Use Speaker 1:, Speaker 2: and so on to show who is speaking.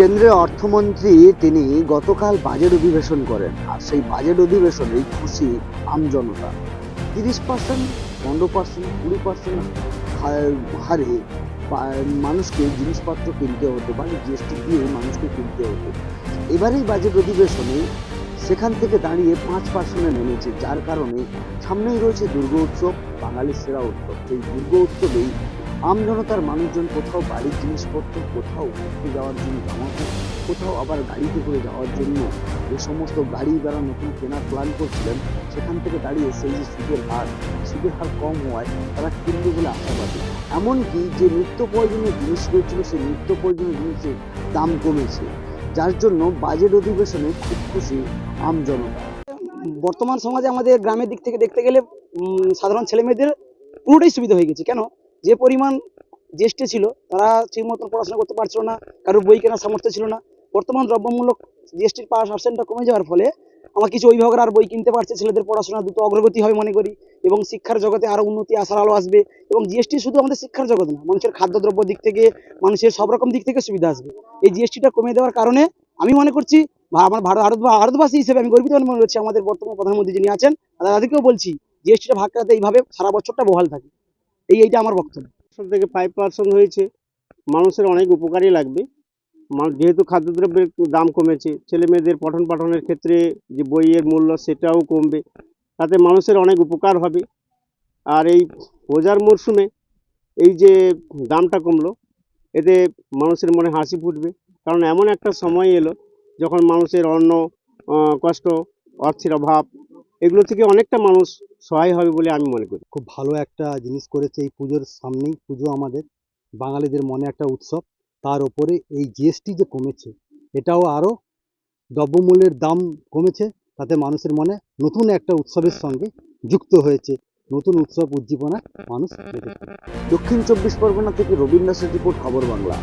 Speaker 1: কেন্দ্রীয় অর্থমন্ত্রী তিনি গতকাল বাজেট অধিবেশন করেন, আর সেই বাজেট অধিবেশনে খুশি আমজনতা তিরিশ পার্সেন্ট, পনেরো পার্সেন্ট, কুড়ি পার্সেন্ট হারে মানুষকে জিনিসপত্র কিনতে হতো বা জিএসটি দিয়ে মানুষকে কিনতে হতো। এবারেই বাজেট অধিবেশনে সেখান থেকে দাঁড়িয়ে পাঁচ পার্সেন্টে নেমেছে, যার কারণে সামনেই রয়েছে দুর্গা উৎসব, বাঙালির সেরা উৎসব। সেই দুর্গা উৎসবেই আমজনতার মানুষজন কোথাও বাড়ির জিনিসপত্র কোথাও ঘুরতে যাওয়ার জন্য জামা কাপড়, কোথাও আবার গাড়িতে করে যাওয়ার জন্য যে সমস্ত গাড়ি যারা নতুন কেনার প্ল্যান করছিলেন সেখান থেকে দাঁড়িয়ে সেই যে সুদের হার সুদের হার কম হওয়ায় তারা কিনবে বলে আশাবাদী। এমনকি যে নিত্য প্রয়োজনীয় জিনিস রয়েছিল সেই নিত্য প্রয়োজনীয় জিনিসের দাম কমেছে। যার জন্য বাজেট অধিবেশনে খুব খুশি আমজনতা
Speaker 2: বর্তমান সমাজে আমাদের গ্রামের দিক থেকে দেখতে গেলে সাধারণ ছেলে মেয়েদের পুরোটাই সুবিধা হয়ে গেছে। কেন? যে পরিমাণ জ্যেষ্ঠ ছিল, তারা ঠিক মতন পড়াশোনা করতে পারছিল না, কারোর বই কেনার সামর্থ্য ছিল না। বর্তমান দ্রব্যমূলক জিএসটির পার্সেন্টটা কমে যাওয়ার ফলে আমার কিছু অভিভাবকরা আর বই কিনতে পারছে, ছেলেদের পড়াশোনা দ্রুত অগ্রগতি হবে মনে করি এবং শিক্ষার জগতে আরও উন্নতি আসার আলো আসবে এবং জিএসটি শুধু আমাদের শিক্ষার জগৎ না, মানুষের খাদ্যদ্রব্য দিক থেকে, মানুষের সব রকম দিক থেকে সুবিধা আসবে। এই জিএসটিটা কমে দেওয়ার কারণে আমি মনে করছি আমার ভারত ভারত, ভারতবাসী হিসেবে আমি গর্বিত মনে করছি আমাদের বর্তমান প্রধানমন্ত্রী যিনি আছেন তাদেরকেও বলছি জিএসটিটা ভাগ করাতে এইভাবে সারা বছরটা বহাল থাকে। এই এইটা আমার বক্তব্য।
Speaker 3: পার্সেন্ট থেকে ফাইভ পার্সেন্ট হয়েছে। মানুষের অনেক উপকারই লাগবে। যেহেতু খাদ্যদ্রব্যের দাম কমেছে ছেলে মেয়েদের পঠন পাঠনের ক্ষেত্রে যে বইয়ের মূল্য সেটাও কমবে। তাতে মানুষের অনেক উপকার হবে। আর এই রোজার মরশুমে এই যে দামটা কমলো, এতে মানুষের মনে হাসি ফুটবে। কারণ এমন একটা সময় এলো যখন মানুষের অন্ন কষ্ট অর্থের অভাব, এগুলো থেকে অনেকটা মানুষ সহায় হবে বলে আমি মনে করি।
Speaker 4: খুব ভালো একটা জিনিস করেছে এই পুজোর সামনেই। পুজো আমাদের বাঙালিদের মনে একটা উৎসব। তার ওপরে এই জিএসটি যে কমেছে এটাও আরও দ্রব্যমূল্যের দাম কমেছে। তাতে মানুষের মনে নতুন একটা উৎসবের সঙ্গে যুক্ত হয়েছে। নতুন উৎসব উজ্জীবনা মানুষ
Speaker 1: দক্ষিণ চব্বিশ পরগনা থেকে রবীন্দ্র রিপোর্ট খবর বাংলা।